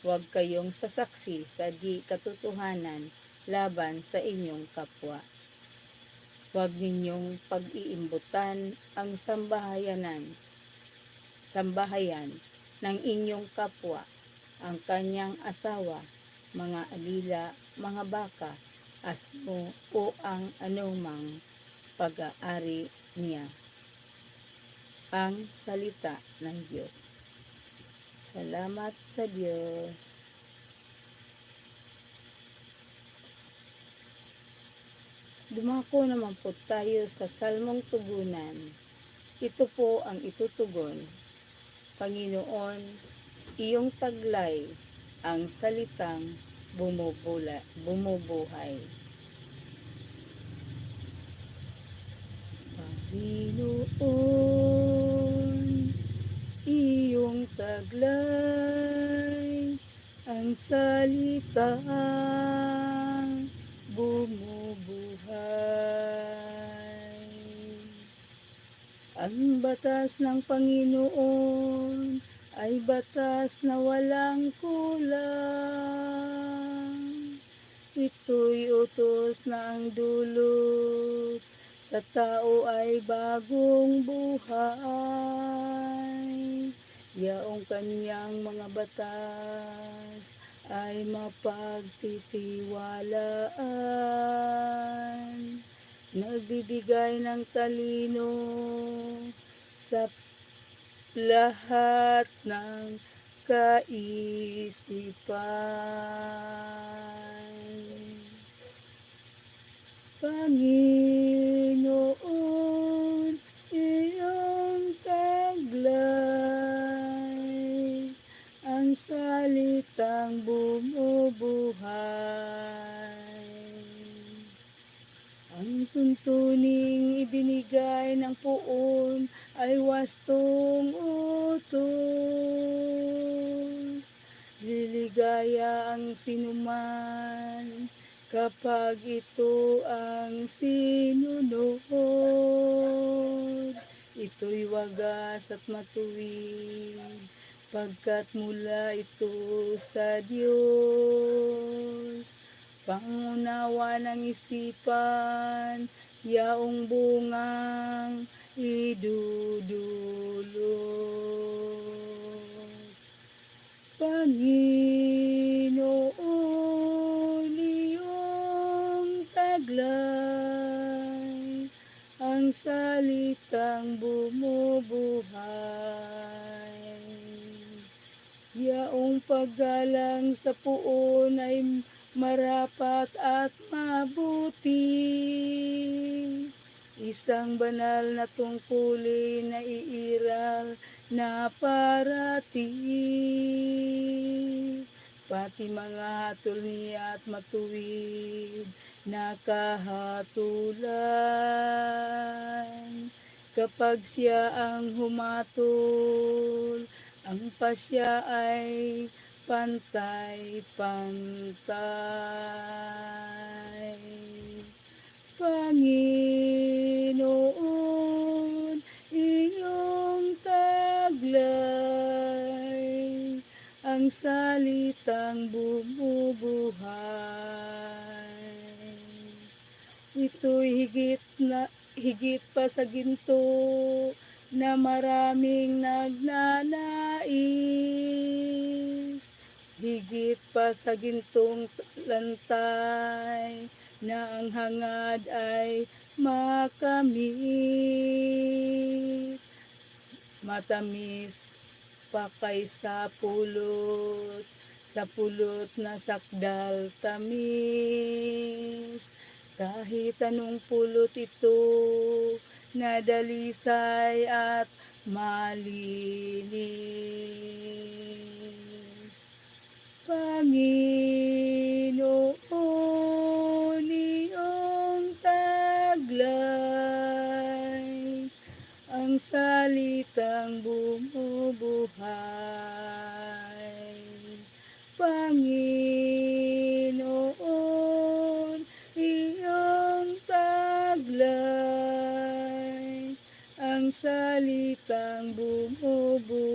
Huwag kayong sasaksi sa di katotohanan laban sa inyong kapwa. Huwag ninyong pag-iimbutan ang sambahayanan, sambahayan ng inyong kapwa, ang kanyang asawa, mga alila, mga baka, asno o ang anumang pag-aari niya. Ang salita ng Diyos. Salamat sa Diyos. Dumako naman po tayo sa Salmong Tugunan. Ito po ang itutugon. Panginoon, iyong taglay ang salitang bumubula, bumubuhay. Panginoon, ang salitang bumubuhay. Ang batas ng Panginoon ay batas na walang kulang. Ito'y utos na ang dulot sa tao ay bagong buhay. Yaong kanyang mga batas ay mapagtitiwalaan. Nagbibigay ng talino sa lahat ng kaisipan. Panginoon, bumubuhay. Ang tuntuning ibinigay ng puon ay wastong utos. Liligaya ang sinuman kapag ito ang sinunod. Ito'y wagas at matuwid, pagkat mula ito sa Diyos. Pangunawa ng isipan, yaong bungang idudulot. Panginoon, iyong taglay, ang salitang bumubuhay. Yaong paggalang sa puon ay marapat at mabuti. Isang banal na tungkulin na iiral na parating. Pati mga hatol niya at matuwid na kahatulan. Kapag siya ang humatol, ang pasya ay pantay-pantay. Panginoon, iyong taglay, ang salitang bumubuhay. Ito'y higit na higit pa sa ginto na maraming nagnanais. Higit pa sa gintong lantay na ang hangad ay makamit. Matamis pa kaysa pulot, sa pulot na sakdal tamis. Kahit anong pulot ito, na dalisay at malinis. Panginoon iyong taglay ang salitang bumubuhay. Panginoon iyong taglay ang salitang bumubuhay.